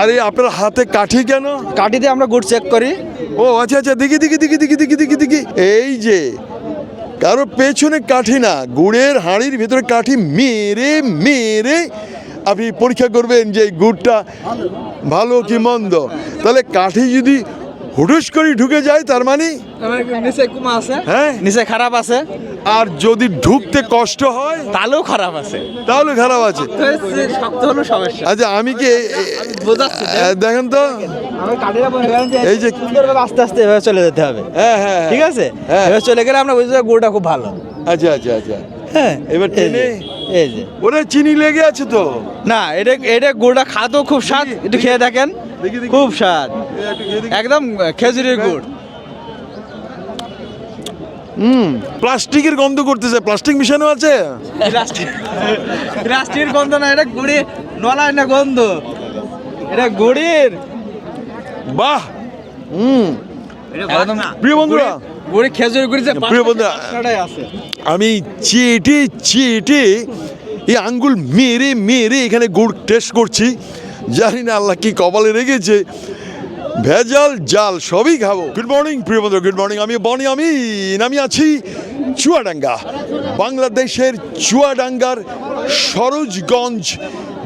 আরে আপনার হাতে কাঠি কেন? কাঠিতে দিয়ে আমরা গুড় চেক করি। ও আচ্ছা আচ্ছা দেখি দেখি দেখি দেখি দেখি দেখি দেখি এই যে কারও পেছনে কাঠি না গুড়ের হাঁড়ির ভিতরে কাঠি মেরে মেরে আপনি পরীক্ষা করবেন যে গুড়টা ভালো কি মন্দ। তাহলে কাঠি যদি হুটুস করে ঢুকে যায় তার মানে? নিচে কুমা আছে? হ্যাঁ। নিচে খারাপ আছে? আর যদি ঢুকতে কষ্ট হয়? তাহলেও খারাপ আছে। তাহলে খারাপ আছে। সমস্যা। আচ্ছা আমি কি দেখেন তো। এই যে আস্তে আস্তে এভাবে চলে যেতে হবে। হ্যাঁ হ্যাঁ হ্যাঁ। ঠিক আছে? হ্যাঁ। এভাবে চলে গেলে আমরা বুঝতে গুড়টা খুব ভালো। আচ্ছা আচ্ছা আচ্ছা। হ্যাঁ এবার টেনে? এই যে। ওরে চিনি লেগে আছে তো। না এটা এটা গুড়টা খাতেও খুব স্বাদ। একটু খেয়ে দেখেন। দেখি, দেখি। খুব স্বাদ। একদম খেজুরের গুড়। হুম। প্লাস্টিকের গন্ধ করতেছে। প্লাস্টিক মিশানো আছে? রাষ্ট্রীয় গন্ধ না এটা গুড়ি নলায় না গন্ধ। এটা গুড়ির। বাহ! হুম। প্রিয় বন্ধুরা গুড়ি খেজুর গুড়ি যে প্রিয় বন্ধুরা, বাসনাটাই আছে। আমি চেটে চেটে এই আঙ্গুল মেরে মেরে এখানে গুড় টেস্ট করছি। জানি না আল্লাহ কি কপালে রেখেছে। ভেজাল জাল সবই খাব। গুড মর্নিং প্রিয় বন্ধু গুড মর্নিং আমি বনি আমি আমি আছি চুয়াডাঙ্গা বাংলাদেশের চুয়াডাঙ্গার সরোজগঞ্জ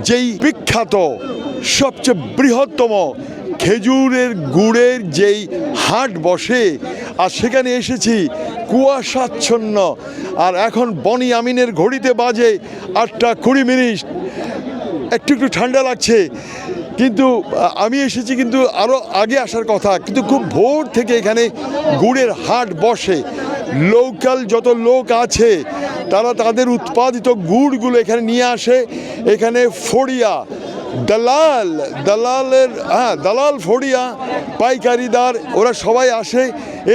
যেই বিখ্যাত সবচেয়ে বৃহত্তম খেজুরের গুড়ের যেই হাট বসে আর সেখানে এসেছি কুয়াশাচ্ছন্ন। আর এখন বনি আমিনের ঘড়িতে বাজে আটটা কুড়ি মিনিট। একটু একটু ঠান্ডা লাগছে, কিন্তু আমি এসেছি কিন্তু আরও আগে আসার কথা। কিন্তু খুব ভোর থেকে এখানে গুড়ের হাট বসে। লোকাল যত লোক আছে, তারা তাদের উৎপাদিত গুড়গুলো এখানে নিয়ে আসে। এখানে ফড়িয়া, দালাল, দালালের হ্যাঁ দালাল, ফড়িয়া, পাইকারিদার, ওরা সবাই আসে।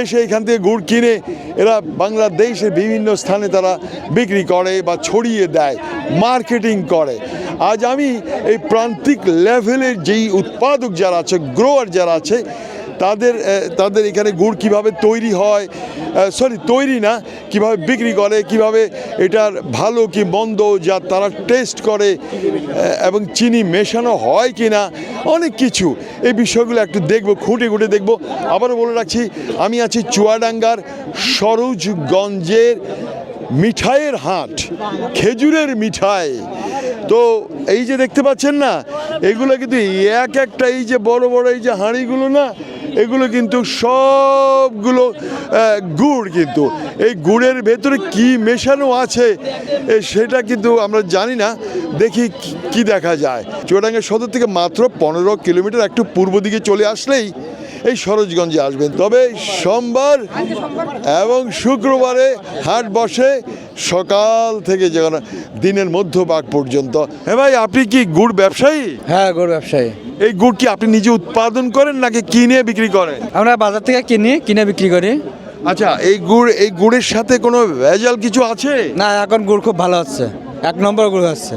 এসে এখান থেকে গুড় কিনে এরা বাংলাদেশে বিভিন্ন স্থানে তারা বিক্রি করে বা ছড়িয়ে দেয়, মার্কেটিং করে। আজ আমি এই প্রান্তিক লেভেলের যেই উৎপাদক যারা আছে গ্রোয়ার যারা আছে তাদের তাদের এখানে গুড় কীভাবে তৈরি হয় সরি তৈরি না, কীভাবে বিক্রি করে, কীভাবে এটার ভালো কি মন্দ যা তারা টেস্ট করে এবং চিনি মেশানো হয় কি না অনেক কিছু। এই বিষয়গুলো একটু দেখব, খুঁটে খুঁটে দেখব। আবারও বলে রাখছি, আমি আছি চুয়াডাঙ্গার সরোজগঞ্জের মিঠাইয়ের হাট, খেজুরের মিঠাই। তো এই যে দেখতে পাচ্ছেন না, এগুলো কিন্তু এক একটা এই যে বড় বড় এই যে হাঁড়িগুলো না এগুলো কিন্তু সবগুলো গুড় কিন্তু। এই গুড়ের ভেতরে কি মেশানো আছে সেটা কিন্তু আমরা জানি না। দেখি কি- কি দেখা যায়। চুয়াডাঙ্গা সদর থেকে মাত্র পনেরো কিলোমিটার একটু পূর্ব দিকে চলে আসলেই এই সরোজগঞ্জে আসবেন। তবে সোমবার এবং শুক্রবারে হাট বসে সকাল থেকে যখন দিনের মধ্যভাগ পর্যন্ত। হ্যাঁ ভাই, আপনি কি গুড় ব্যবসায়ী? হ্যাঁ গুড় ব্যবসায়ী। এই গুড় কি আপনি নিজে উৎপাদন করেন নাকি কিনে বিক্রি করেন? আমরা বাজার থেকে কিনি কিনে বিক্রি করি। আচ্ছা এই গুড় এই গুড়ের সাথে কোনো ভেজাল কিছু আছে? না এখন গুড় খুব ভালো হচ্ছে। এক নম্বর গুড় হচ্ছে।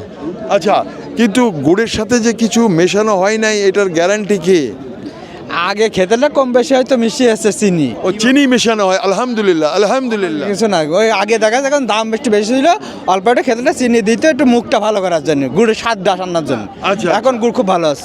আচ্ছা কিন্তু গুড়ের সাথে যে কিছু মেশানো হয় নাই এটার গ্যারান্টি কি? আগে খেতে না কম বেশি হয়তো মিশিয়ে আছে চিনি। ও চিনি মেশানো হয় আলহামদুলিল্লাহ আলহামদুলিল্লাহ। কিছু না ওই আগে দেখা যায় এখন দাম একটু বেশি ছিল অল্প একটু খেতে না চিনি দিতে একটু মুখটা ভালো করার জন্য গুড়ের স্বাদ আসানোর জন্য। আচ্ছা। এখন গুড় খুব ভালো হচ্ছে।